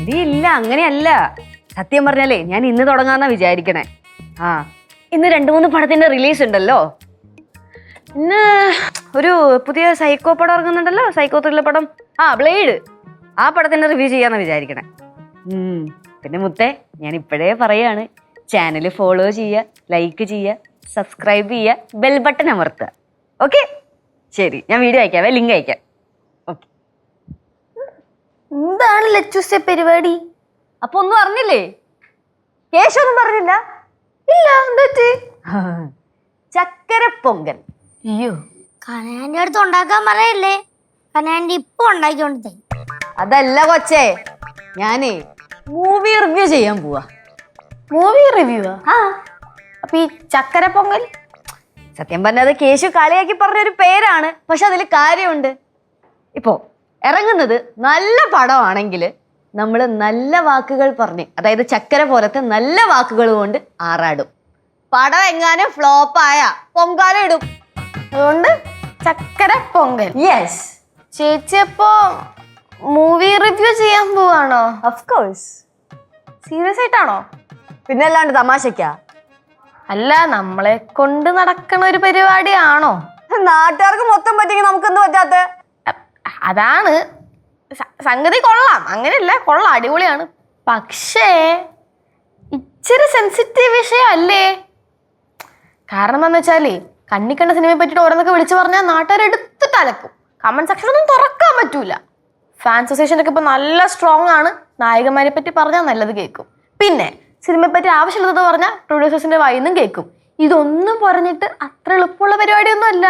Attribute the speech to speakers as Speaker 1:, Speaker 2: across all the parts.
Speaker 1: എടി ഇല്ല അങ്ങനെയല്ല. സത്യം പറഞ്ഞാലേ ഞാൻ ഇന്ന് തുടങ്ങാന്നാ വിചാരിക്കണേ. ആ ഇന്ന് രണ്ടു മൂന്ന് പടത്തിന്റെ റിലീസ് ഉണ്ടല്ലോ. ഇന്ന് ഒരു പുതിയ സൈക്കോ പടം ഇറങ്ങുന്നുണ്ടല്ലോ സൈക്കോ ത്രില്ലർ പടം. ആ ബ്ലേഡ് ആ പടത്തിന്റെ റിവ്യൂ ചെയ്യാന്നാ വിചാരിക്കണേ. പിന്നെ മുത്തേ ഞാൻ ഇപ്പോഴേ പറയാണ് ചാനൽ ഫോളോ ചെയ്യുക ലൈക്ക് ചെയ്യുക സബ്സ്ക്രൈബ് ചെയ്യുക ബെൽ ബട്ടൺ അമർത്തുക. ഓക്കെ ശരി ഞാൻ വീഡിയോ അയക്കാവേ ലിങ്ക് അയക്കാം.
Speaker 2: എന്താണ് ലച്ചൂസെ പരിപാടി?
Speaker 1: അപ്പൊ ഒന്നും അറിഞ്ഞില്ലേ? കേശൊന്നും പറഞ്ഞില്ല.
Speaker 2: ഇല്ല എന്തെറ്റി
Speaker 1: ചക്കര പൊങ്കൽ
Speaker 2: അയ്യോ.
Speaker 3: കനാന്റെ അടുത്ത് ഉണ്ടാക്കാൻ പറയല്ലേ? കനാന്റെ ഇപ്പൊ ഉണ്ടാക്കിക്കൊണ്ട് തരും
Speaker 1: അതല്ല കൊച്ചേ ഞാനേ മൂവി റിവ്യൂ ചെയ്യാൻ പോവാ.
Speaker 2: മൂവി റിവ്യൂ ആ? അപ്പൊ ഈ ചക്കര പൊങ്കൽ
Speaker 1: സത്യം പറഞ്ഞത് കേശു കളിയാക്കി പറഞ്ഞൊരു പേരാണ് പക്ഷെ അതിൽ കാര്യമുണ്ട്. ഇപ്പോ ഇറങ്ങുന്നത് നല്ല പടമാണെങ്കിൽ നമ്മൾ നല്ല വാക്കുകൾ പറഞ്ഞ് അതായത് ചക്കര പോലത്തെ നല്ല വാക്കുകൾ കൊണ്ട് ആറാടും. പടം എങ്ങാനും ഫ്ലോപ്പായ പൊങ്കാല ഇടും.
Speaker 2: അതുകൊണ്ട് ചക്കര പൊങ്കൽ.
Speaker 1: യെസ്
Speaker 2: ചേച്ചി അപ്പോ മൂവി റിവ്യൂ ചെയ്യാൻ പോവാണോ?
Speaker 1: ഓഫ് കോഴ്സ്
Speaker 2: സീരിയസ് ആയിട്ടാണോ?
Speaker 1: പിന്നെ അല്ലാണ്ട് തമാശക്കാ
Speaker 2: അല്ല നമ്മളെ കൊണ്ട് നടക്കണ ഒരു പരിപാടിയാണോ?
Speaker 1: നാട്ടുകാർക്ക് മൊത്തം പറ്റിയെങ്കിൽ നമുക്കെന്ത് പറ്റാത്ത?
Speaker 2: അ- അതാണ് സംഗതി കൊള്ളാം. അങ്ങനെയല്ല കൊള്ളാം. അടിപൊളിയാണ്. പക്ഷേ ഇച്ചിരി സെൻസിറ്റീവ് വിഷയമല്ലേ? കാരണം എന്താണെന്ന് വെച്ചാലേ കണ്ണിക്കണ്ട സിനിമയെ പറ്റിയിട്ട് ഓരോന്നൊക്കെ വിളിച്ചു പറഞ്ഞാൽ നാട്ടുകാർ എടുത്തിട്ട് അലക്കും കമന്റ് സെക്ഷൻ ഒന്നും തുറക്കാൻ പറ്റൂല. ഫാൻ അസോസിയേഷൻ ഒക്കെ ഇപ്പൊ നല്ല സ്ട്രോങ് ആണ്. നായകന്മാരെ പറ്റി പറഞ്ഞാൽ നല്ലത് കേൾക്കും. പിന്നെ സിനിമയെ പറ്റി ആവശ്യമുള്ളത് പറഞ്ഞാൽ പ്രൊഡ്യൂസേഴ്സിന്റെ വായിന്നും കേൾക്കും. ഇതൊന്നും പറഞ്ഞിട്ട് അത്ര എളുപ്പമുള്ള പരിപാടിയൊന്നും അല്ല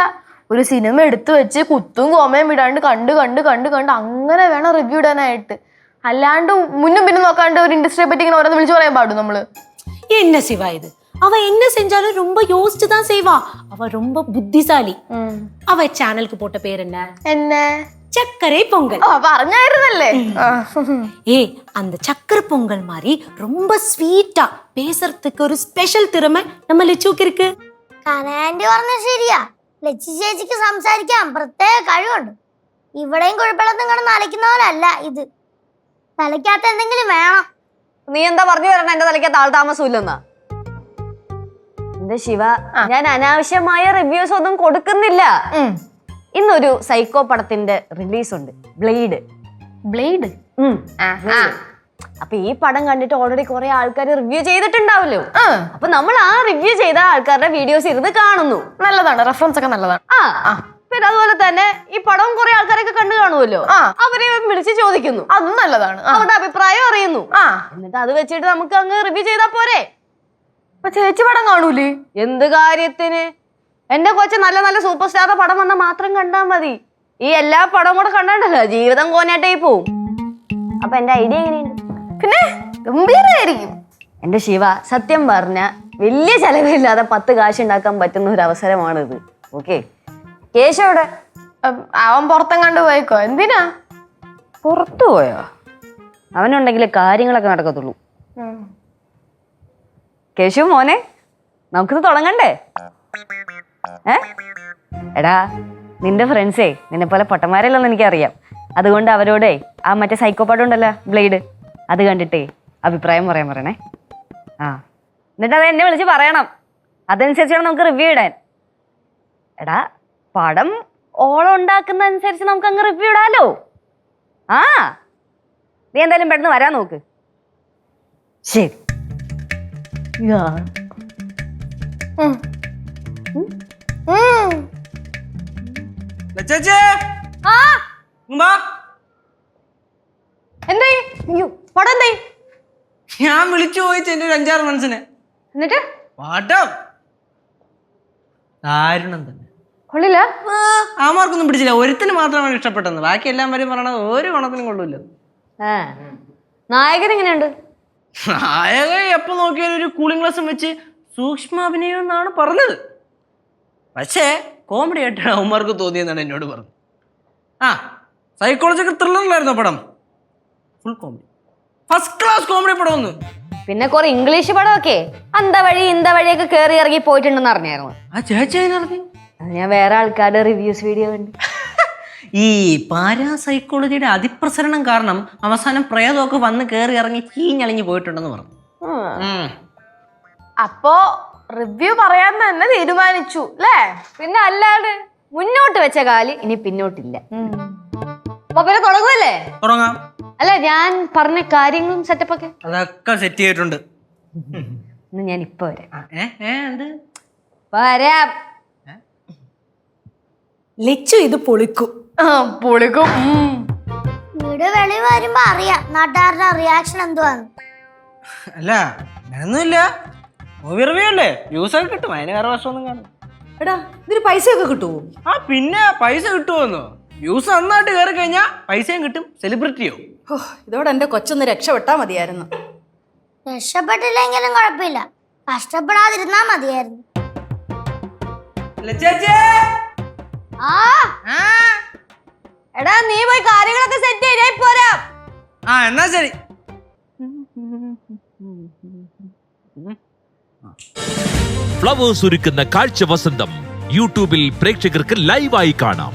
Speaker 2: ഒരു സിനിമ എടുത്തു വെച്ച് കുത്തും കോമയും വിടാണ്ട് കണ്ട് കണ്ട് കണ്ട് കണ്ട് അങ്ങനെ വേണം റിവ്യൂ ഇടാനായിട്ട് അല്ലാണ്ട് മുന്നും പിന്നും നോക്കാണ്ട് ഒരു ഇൻഡസ്ട്രിയെ പറ്റി ഇങ്ങനെ ഓരോന്ന് വിളിച്ചു പറയാൻ പാടും നമ്മള്
Speaker 4: என்ன சிவா இது அவ என்ன செஞ்சாலும் ரொம்ப யோசிச்சு தான் செய்வா அவ ரொம்ப புத்திசாலி அவ சேனலுக்கு போட்ட பேர் என்ன
Speaker 2: എന്നെ
Speaker 4: சர்க்கரை பொங்கல்
Speaker 2: ആ പറഞ്ഞായിരുന്നല്ലേ ആ.
Speaker 4: ஏய் அந்த சக்கரை பொங்கல் மாதிரி ரொம்ப ஸ்வீட்டா பேசுறதுக்கு ஒரு ஸ்பெஷல் திறமை நம்ம லிச்சுக்கு இருக்கு
Speaker 3: കനാന്റെ പറഞ്ഞ ശരിയാ ലച്ചി ചേച്ചിക്ക് സംസാരിക്കാൻ പ്രത്യേക കഴിവുണ്ട്. ഇവിടെയും കുഴപ്പമില്ലാത്ത അലയ്ക്കുന്ന പോലല്ല ഇത്. തലയ്ക്കകത്ത് എന്തെങ്കിലും വേണം.
Speaker 1: നീ എന്താ പറഞ്ഞു വരണം? എന്റെ തലയ്ക്ക് ആൾ താമസം ഇല്ലെന്നാ എന്റെ ശിവ ഞാൻ അനാവശ്യമായ റിവ്യൂസ് ഒന്നും കൊടുക്കുന്നില്ല. ഇന്നൊരു സൈക്കോ പടത്തിന്റെ റിലീസ് ഉണ്ട്.
Speaker 2: Blade blade.
Speaker 1: അപ്പൊ ഈ പടം കണ്ടിട്ട് ഓൾറെഡി കുറെ ആൾക്കാർ റിവ്യൂ ചെയ്തിട്ടുണ്ടാവല്ലോ. അപ്പൊ നമ്മൾ ആ റിവ്യൂ ചെയ്ത ആൾക്കാരുടെ വീഡിയോസ് ഇരുന്ന് കാണുന്നു.
Speaker 2: നല്ലതാണ് റെഫറൻസ് ഒക്കെ നല്ലതാണ്.
Speaker 1: ആ. പിന്നെ അതുപോലെ തന്നെ ഈ പടവും കുറെ ആൾക്കാരൊക്കെ കണ്ടു കാണുമല്ലോ. അവരെ വിളിച്ച് ചോദിക്കുന്നു.
Speaker 2: അതും നല്ലതാണ്.
Speaker 1: അവരുടെ അഭിപ്രായം അറിയുന്നു. എന്നിട്ട് അത് വെച്ചിട്ട് നമുക്ക് അങ്ങ് റിവ്യൂ ചെയ്താ പോരെ.
Speaker 2: ചേച്ചി പടം കാണൂലേ?
Speaker 1: എന്ത് കാര്യത്തിന്? എന്റെ കൊച്ച നല്ല നല്ല സൂപ്പർ സ്റ്റാറുടെ പടം വന്നാൽ മാത്രം കണ്ടാൽ മതി. ഈ എല്ലാ പടവും കൂടെ കണ്ടല്ലോ ജീവിതം കോനായിട്ടായി പോവും. അപ്പൊ എന്റെ ഐഡിയ എങ്ങനെയുണ്ട്?
Speaker 2: പിന്നെ ഗംഭീരമായിരിക്കും
Speaker 1: എന്റെ ശിവ സത്യം പറഞ്ഞ വലിയ ചെലവില്ലാതെ പത്ത് കാശ് ഉണ്ടാക്കാൻ പറ്റുന്ന ഒരു അവസരമാണിത്. ഓക്കെ? കേശവിടെ
Speaker 2: അവൻ പുറത്തും കണ്ടു പോയിക്കോ. എന്തിനാ?
Speaker 1: പുറത്തു പോയോ? അവനുണ്ടെങ്കിൽ കാര്യങ്ങളൊക്കെ നടക്കത്തുള്ളൂ. കേശു മോനെ നമുക്കിത് തുടങ്ങണ്ടേ? ഏ? എടാ നിന്റെ ഫ്രണ്ട്സേ നിന്നെ പോലെ പൊട്ടന്മാരല്ലെന്ന് എനിക്കറിയാം. അതുകൊണ്ട് അവരോടേ ആ മറ്റേ സൈക്കോ പടം ഉണ്ടല്ലോ ബ്ലേഡ്. അത് കണ്ടിട്ടേ അഭിപ്രായം പറയാൻ പറയണേ. ആ. എന്നിട്ട് അത് എന്നെ വിളിച്ച് പറയണം. അതനുസരിച്ച് വേണം നമുക്ക് റിവ്യൂ ഇടാൻ. എടാ പടം ഓളം ഉണ്ടാക്കുന്ന അനുസരിച്ച് നമുക്ക് അങ്ങ് റിവ്യൂ ഇടാലോ? ആ. നീ എന്തായാലും പെട്ടെന്ന് വരാൻ നോക്ക്. ശരി.
Speaker 5: ഉമ്മ,
Speaker 1: എന്തായി അയ്യോ പടം എന്തായി
Speaker 5: ഞാൻ വിളിച്ചു പോയിച്ച് എന്റെ ഒരു അഞ്ചാറ് മനസ്സിനെ
Speaker 1: എന്നിട്ട്?
Speaker 5: പാട്ടം. ദാരുണം തന്നെ.
Speaker 1: കൊള്ളില്ല?
Speaker 5: ആമാർക്കൊന്നും പിടിച്ചില്ല. ഒരുത്തിന് മാത്രമാണ് ഇഷ്ടപ്പെട്ടത്. ബാക്കി എല്ലാം വരും പറയണത് ഒരു ഗുണത്തിനും കൊള്ളൂല്ല.
Speaker 1: ആ. നായകൻ എങ്ങനെയുണ്ട്?
Speaker 5: നായകൻ എപ്പോ നോക്കിയാലും ഒരു കൂളിംഗ് ഗ്ലാസും വെച്ച് സൂക്ഷ്മ അഭിനയം എന്നാണ് പറഞ്ഞത്. പക്ഷേ കോമഡി ആയിട്ടാണ് അവന്മാർക്ക് തോന്നിയെന്നാണ് എന്നോട് പറഞ്ഞത്. ആ സൈക്കോളജിക്കൽ ത്രില്ലറിലായിരുന്നു പടം? Full comedy first class comedy പടം ഒന്ന്.
Speaker 1: പിന്നെ കുറെ ഇംഗ്ലീഷ് പടമൊക്കെ. അന്ത വഴി ഇന്ത വഴിയൊക്കെ കേറി ഇറങ്ങി പോയിട്ടുണ്ടെന്ന് അറിഞ്ഞായിരുന്നു.
Speaker 5: ആ ചേച്ചി അതിനറിഞ്ഞു
Speaker 1: അത് ഞാൻ വേറെ ആൾക്കാരുടെ റിവ്യൂസ് വീഡിയോ കണ്ട്.
Speaker 5: ഈ പാരാസൈക്കോളജിയുടെ അതിപ്രസരണം കാരണം അവസാനം പ്രേതമൊക്കെ വന്ന് കയറി ഇറങ്ങി ചീഞ്ഞളിഞ്ഞു പോയിട്ടുണ്ടെന്ന് പറഞ്ഞു.
Speaker 2: അപ്പോ റിവ്യൂ പറയാൻ തന്നെ തീരുമാനിച്ചു അല്ലേ
Speaker 1: പിന്നെ അല്ലാണ്ട് മുന്നോട്ട് വെച്ച കാലി ഇനി പിന്നോട്ടില്ല. അപ്പൊ പിന്നെ തുടങ്ങുമല്ലേ
Speaker 5: തുടങ്ങാം.
Speaker 1: അല്ല ഞാൻ പറഞ്ഞ കാര്യങ്ങളും സെറ്റപ്പ് ഒക്കെ?
Speaker 5: അതൊക്കെ സെറ്റ് ചെയ്തിട്ടുണ്ട്.
Speaker 1: ഇന്ന് ഞാൻ ഇപ്പൊ വരാം. വരാം.
Speaker 4: ലിച്ചു ഇത്
Speaker 2: പൊളിക്കും. പൊളിക്കും.
Speaker 3: വീട് വെളി വരുമ്പോ അറിയാം. നാട്ടുകാരുടെ റിയാക്ഷൻ എന്തുവാന്ന്.
Speaker 5: അല്ല അങ്ങനൊന്നുമില്ല. മൂവി റിവ്യൂ അല്ലേ? വ്യൂസ് ഒക്കെ കിട്ടും. അതിന് വേറെ വർഷമൊന്നും കാണും
Speaker 6: എടാ ഇതിന് പൈസ ഒക്കെ കിട്ടുമോ
Speaker 5: ആ പിന്നെ പൈസ കിട്ടുമോന്നോ വ്യൂസ് നന്നായിട്ട് കയറി കഴിഞ്ഞാൽ പൈസയും കിട്ടും സെലിബ്രിറ്റിയോ
Speaker 6: ഓ ഇതോടെ എന്റെ കൊച്ചൊന്ന് രക്ഷപ്പെട്ടാ മതിയായിരുന്നു.
Speaker 3: രക്ഷപ്പെട്ടില്ലെങ്കിലും കുഴപ്പമില്ല. കഷ്ടപ്പെടാതിരുന്നാ മതിയായിരുന്നു. ആ?
Speaker 2: എടാ നീ പോയി കാര്യങ്ങളൊക്കെ സെറ്റ് ചെയ്തേ പോരാ.
Speaker 5: ആ എന്നാ ശരി.
Speaker 7: ഫ്ലവേഴ്സ് ഒരുക്കുന്ന കാഴ്ച വസന്തം യൂട്യൂബിൽ പ്രേക്ഷകർക്ക് ലൈവായി കാണാം.